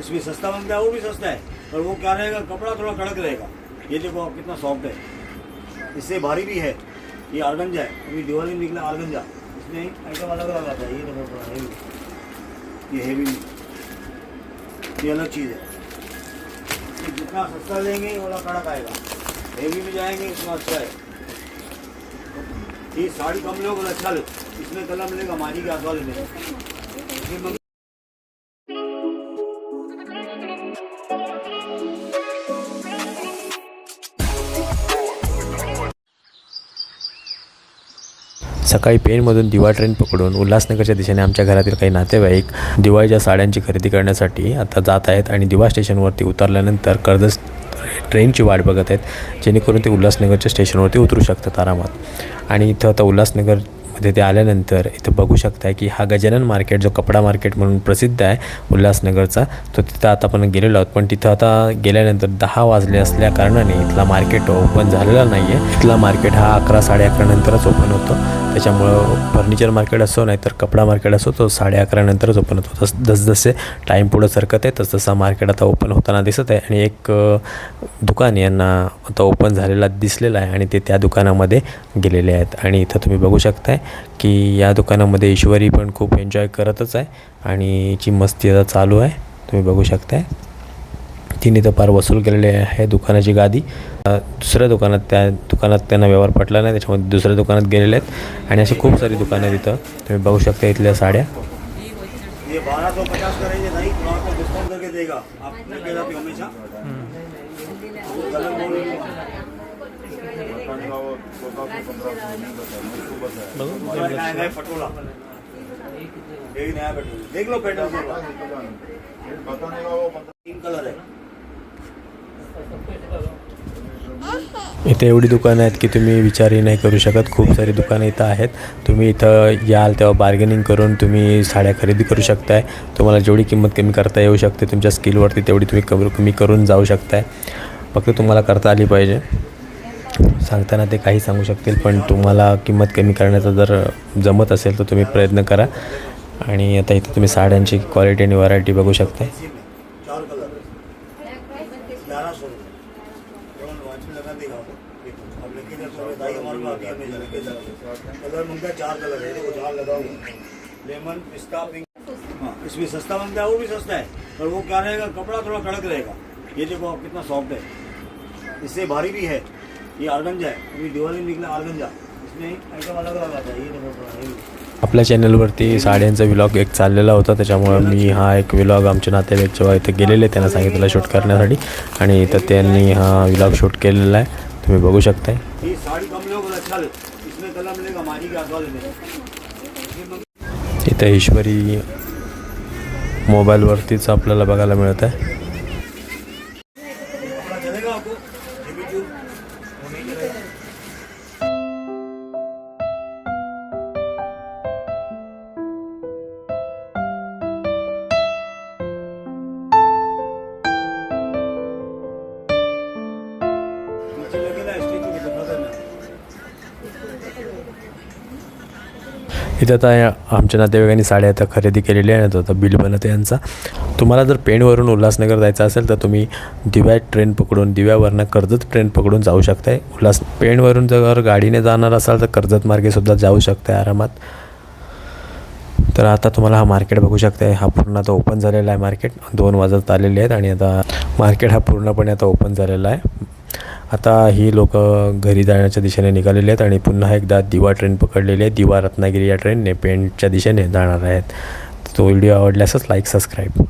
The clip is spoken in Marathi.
इसमें सस्ता बनता है वो भी सस्ता है। पर वो क्या रहेगा, कपड़ा थोड़ा कड़क रहेगा। ये देखो आप कितना सॉफ्ट है। इससे भारी भी है। ये आरगंजा है। अभी दिवाली में निकला आरगंजा इसमें आइटम अलग अलग आता है। ये देखो थोड़ा हेवी ये हेवी ये अलग चीज़ है। ये जितना सस्ता लेंगे वाला कड़क आएगा। हेवी में जाएँगे इतना अच्छा है। ये साड़ी कम लोग अच्छा लो। इसमें कलर मिलेगा, माजी के आसवाल में। सकाळी पेणमधून दिवा ट्रेन पकडून उल्हासनगरच्या दिशेने आमच्या घरातील काही नातेवाईक दिवाळीच्या साड्यांची खरेदी करण्यासाठी आता जात आहेत आणि दिवा स्टेशनवरती उतरल्यानंतर कर्जत ट्रेनची वाट बघत आहेत जेणेकरून ते उल्हासनगरच्या स्टेशनवरती उतरू शकतात आरामात. आणि इथं आता उल्हासनगरमध्ये ते आल्यानंतर इथं बघू शकताय की हा गजानन मार्केट जो कपडा मार्केट म्हणून प्रसिद्ध आहे उल्हासनगरचा तो तिथं आता आपण गेलेलो आहोत. पण तिथं आता गेल्यानंतर दहा वाजले असल्या कारणाने इथला मार्केट ओपन झालेला नाही आहे इथला मार्केट हा अकरा साडे अकरा नंतरच ओपन होतो. त्याच्यामुळं फर्निचर मार्केट असो नाहीतर कपडा मार्केट असो तो साडे अकरा नंतरच ओपन होतो. तस जसजसे टाईम पुढं सरकत आहे. तसतसा मार्केट आता ओपन होताना दिसत आहे. आणि एक दुकान यांना आता ओपन झालेला दिसलेला आहे. आणि ते त्या दुकानामध्ये गेलेले आहेत. आणि इथं तुम्ही बघू शकताय की या दुकानामध्ये ईश्वरी पण खूप एन्जॉय करतच आहे. आणि जी मस्ती आता चालू आहे. तुम्ही बघू शकताय. तिने तर फार वसूल केलेली आहे दुकानाची गादी. दुसऱ्या दुकानात त्या दुकानात त्यांना व्यवहार पटला नाही त्याच्यामध्ये दुसऱ्या दुकानात गेलेले आहेत. आणि अशी खूप सारी दुकानं आहेत इथं. तुम्ही बघू शकता इथल्या साड्या. ये बारह सौ पचास करेंगे नहीं इथे एवढी दुकानं आहेत की तुम्ही विचारही नाही करू शकत. खूप सारी दुकानं इथं आहेत. तुम्ही इथं याल तेव्हा बार्गेनिंग करून तुम्ही साड्या खरेदी करू शकताय. तुम्हाला जेवढी किंमत कमी करता येऊ शकते तुमच्या स्किलवरती तेवढी तुम्ही कमी कमी करून जाऊ शकताय. फक्त तुम्हाला करता आली पाहिजे. सांगताना ते काही सांगू शकतील पण तुम्हाला किंमत कमी करण्याचा जर जमत असेल तर तुम्ही प्रयत्न करा. आणि आता इथं तुम्ही साड्यांची क्वालिटी आणि व्हरायटी बघू शकताय. चार कलर अब लेके जाते हमारे में आती है हमेशा कलर मंगता है चार कलर है देखो चार लगाओ लेमन पिस्ता पिंक हाँ इसमें सस्ता बनता है वो भी सस्ता है पर वो क्या रहेगा कपड़ा थोड़ा कड़क रहेगा। ये देखो आप कितना सॉफ्ट है। इससे भारी भी है ये आलगंजा है अभी दिवाली निकला आलगंजा। आपल्या चॅनलवरती साड्यांचा व्लॉग एक चाललेला होता त्याच्यामुळे मी हा एक व्लॉग आमच्या नातेवाईक जेव्हा इथं गेलेले त्यांना सांगितलं शूट करण्यासाठी. आणि इथं त्यांनी हा व्लॉग शूट केलेला आहे. तुम्ही बघू शकताय. इथं ईश्वरी मोबाईलवरतीच आपल्याला बघायला मिळत आहे इथं आता या- आमच्या नातेवाईकांनी साड्या आता खरेदी केलेली आहे ना आता बिल बनत आहे यांचा. तुम्हाला जर पेणवरून उल्हासनगर जायचं असेल तर तुम्ही दिव्या ट्रेन पकडून दिव्यावरनं कर्जत ट्रेन पकडून जाऊ शकताय. उल्हास पेणवरून जर गाडीने जाणार असाल तर कर्जत मार्गेसुद्धा जाऊ शकताय आरामात. तर आता तुम्हाला हा मार्केट बघू शकताय. हा पूर्ण आता ओपन झालेला आहे मार्केट. दोन वाजत आलेले आहेत आणि आता मार्केट हा पूर्णपणे आता ओपन झालेला आहे. आता ही लोक घरी जाण्याच्या दिशेने निघालेली आहेत आणि पुन्हा एकदा दिवा ट्रेन पकडलेली आहे. दिवा रत्नागिरी या ट्रेनने पेंटच्या दिशेने जाणार आहेत. तो व्हिडिओ आवडल्यासच लाईक सबस्क्राईब